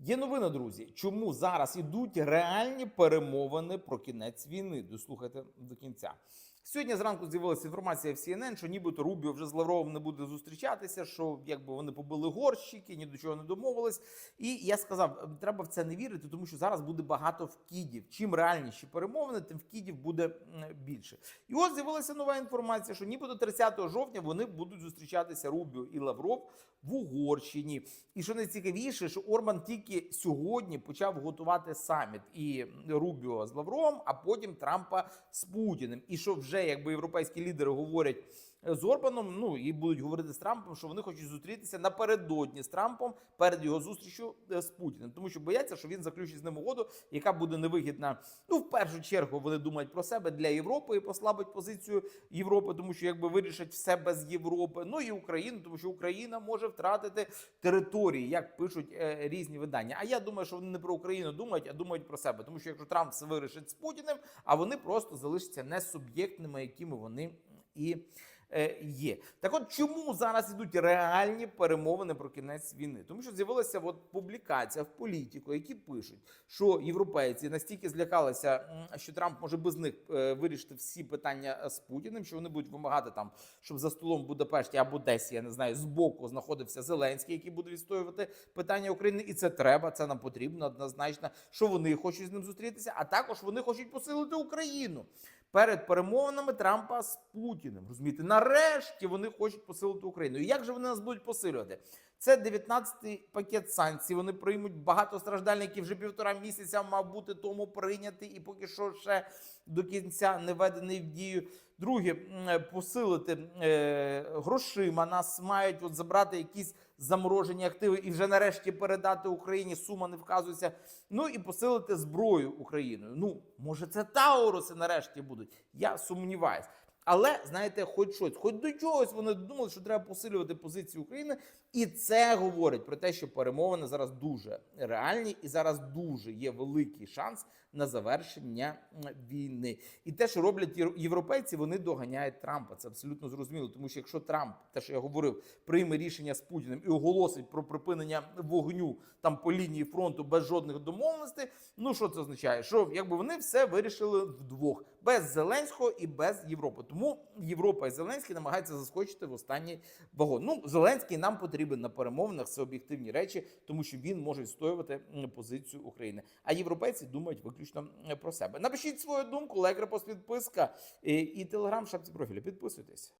Є новина, друзі. Чому зараз ідуть реальні перемовини про кінець війни? Дослухайте до кінця. Сьогодні зранку з'явилася інформація в CNN, що нібито Рубіо вже з Лавровим не буде зустрічатися, що якби вони побили горщики, ні до чого не домовились. І я сказав, треба в це не вірити, тому що зараз буде багато вкидів. Чим реальніші перемовини, тим вкидів буде більше. І от з'явилася нова інформація, що нібито 30 жовтня вони будуть зустрічатися Рубіо і Лавров в Угорщині. І що найцікавіше, що Орбан тільки сьогодні почав готувати саміт і Рубіо з Лавровим, а потім Трампа з Путіним. І що вже якби європейські лідери говорять. З Орбаном, ну і будуть говорити з Трампом, що вони хочуть зустрітися напередодні з Трампом перед його зустрічю е, з Путіним, тому що бояться, що він заключить з ним угоду, яка буде невигідна. Ну, в першу чергу, вони думають про себе для Європи і послабить позицію Європи, тому що якби вирішать все без Європи. Ну і Україну, тому що Україна може втратити території, як пишуть е, різні видання. А я думаю, що вони не про Україну думають, а думають про себе, тому що якщо Трамп все вирішить з Путіним, а вони просто залишаться несуб'єктними, якими вони і е, є. Так от чому зараз ідуть реальні перемовини про кінець війни? Тому що з'явилася от публікація в політику, які пишуть, що європейці настільки злякалися, що Трамп може без них е, вирішити всі питання е, з Путіним, що вони будуть вимагати там, щоб за столом Будапешті або десь, я не знаю, збоку знаходився Зеленський, який буде відстоювати питання України, і це треба, це нам потрібно однозначно. Що вони хочуть з ним зустрітися, а також вони хочуть посилити Україну перед перемовинами Трампа з Путіним. Розумієте, нарешті вони хочуть посилити Україну. І як же вони нас будуть посилювати? Це 19-й пакет санкцій. Вони приймуть багатостраждальний, які вже півтора місяця мав бути тому прийнятий, і поки що ще до кінця не введений в дію. Друге, посилити е, грошима. Нас мають от забрати якісь заморожені активи і вже нарешті передати Україні. Сума не вказується. Ну і посилити зброю Україною. Ну може, це Тауруси нарешті будуть. Я сумніваюсь. Але знаєте, хоч щось, хоч до чогось вони думали, що треба посилювати позицію України, і це говорить про те, що перемовини зараз дуже реальні, і зараз дуже є великий шанс на завершення війни. І те, що роблять європейці, вони доганяють Трампа. Це абсолютно зрозуміло. Тому що якщо Трамп, те, що я говорив, прийме рішення з Путіним і оголосить про припинення вогню там по лінії фронту без жодних домовленостей, ну що це означає? Що якби вони все вирішили вдвох без Зеленського і без Європи. Тому Європа і Зеленський намагаються заскочити в останній вагон. Ну Зеленський нам потрібен на перемовинах. Це об'єктивні речі, тому що він може відстоювати позицію України. А європейці думають виключно про себе. Напишіть свою думку, лайк, репост, підписка і, і телеграм, шапці профілі Підписуйтесь.